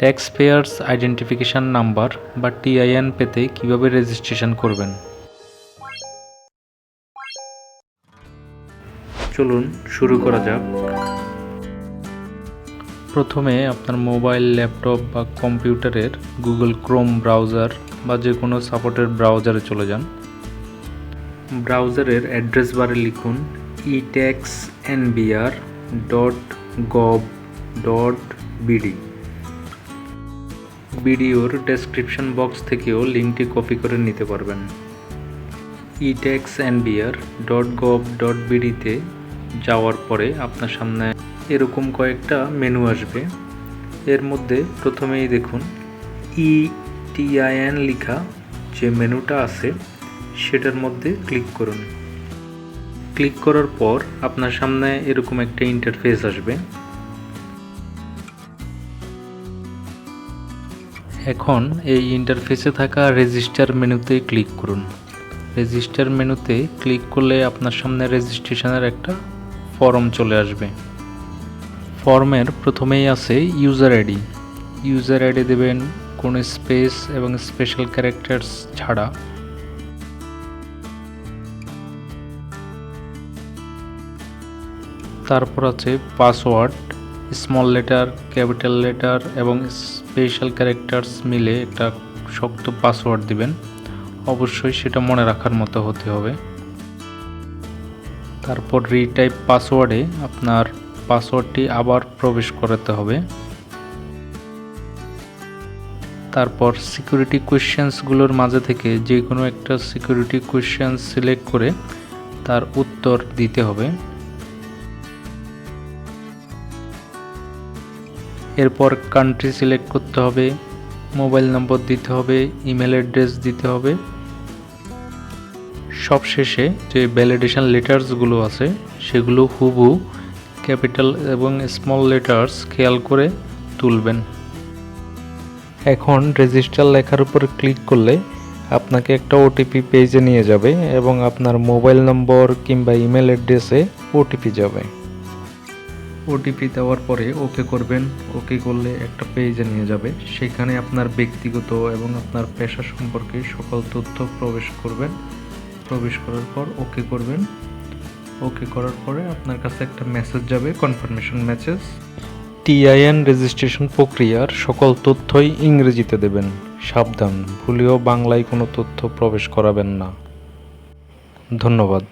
Tax payers identification number বা TIN পেতে কীভাবে রেজিস্ট্রেশন করবেন? চলুন শুরু করা যাক। প্রথমে আপনার মোবাইল ল্যাপটপ বা কম্পিউটারের গুগল ক্রোম ব্রাউজার বা যে কোনো সাপোর্টের ব্রাউজারে চলে যান। ব্রাউজারের অ্যাড্রেস বারে লিখুন E etax NBR dot gov dot BD ভিডিওর ডেসক্রিপশন বক্স থেকেও লিঙ্কটি কপি করে নিতে পারবেন। Etax NBR dot gov dot বিডিতে যাওয়ার পরে আপনার সামনে এরকম কয়েকটা মেনু আসবে। এর মধ্যে প্রথমেই দেখুন ই টিআইএন লেখা যে মেনুটা আছে, সেটার মধ্যে ক্লিক করুন। ক্লিক করার পর আপনার সামনে এরকম একটা ইন্টারফেস আসবে। এখন এই ইন্টারফেসে থাকা রেজিস্টার মেনুতে ক্লিক করুন। রেজিস্টার মেনুতে ক্লিক করলে আপনার সামনে রেজিস্ট্রেশনের একটা ফর্ম চলে আসবে। ফর্মের প্রথমেই আছে ইউজার আইডি ইউজার আইডি দেবেন কোনো স্পেস এবং স্পেশাল ক্যারেক্টার্স ছাড়া। তারপর আছে password small letter capital letter এবং স্পেশাল ক্যারেক্টার্স মিলে একটা শক্ত পাসওয়ার্ড দিবেন। অবশ্যই সেটা মনে রাখার মতো হতে হবে। তারপর রিটাইপ পাসওয়ার্ডে আপনার পাসওয়ার্ডটি আবার প্রবেশ করাতে হবে। তারপর সিকিউরিটি কোয়েশ্চেন্সগুলোর মাঝে থেকে যে কোনো একটা সিকিউরিটি কোয়েশ্চেন্স সিলেক্ট করে তার উত্তর দিতে হবে। এরপর কান্ট্রি সিলেক্ট করতে হবে মোবাইল নম্বর দিতে হবে ইমেল অ্যাড্রেস দিতে হবে। সবশেষে যে ভ্যালিডেশন লেটার্সগুলো আছে, সেগুলো হুবু ক্যাপিটাল এবং স্মল লেটার্স খেয়াল করে তুলবেন। এখন রেজিস্টার লেখার উপর ক্লিক করলে আপনাকে একটা ওটিপি পেজে নিয়ে যাবে এবং আপনার মোবাইল নম্বর কিংবা ইমেল অ্যাড্রেসে ওটিপি যাবে। ওটিপি দেওয়ার পরে ওকে করবেন, ওকে করলে একটা পেজে নিয়ে যাবে। সেখানে আপনার ব্যক্তিগত এবং আপনার পেশা সম্পর্কে সকল তথ্য প্রবেশ করবেন প্রবেশ করার পর ওকে করবেন। ওকে করার পরে আপনার কাছে একটা মেসেজ যাবে কনফার্মেশন মেসেজ টিআইএন রেজিস্ট্রেশন প্রক্রিয়ার সকল তথ্যই ইংরেজিতে দেবেন। সাবধান, ভুলেও বাংলায় কোনো তথ্য প্রবেশ করাবেন না। ধন্যবাদ।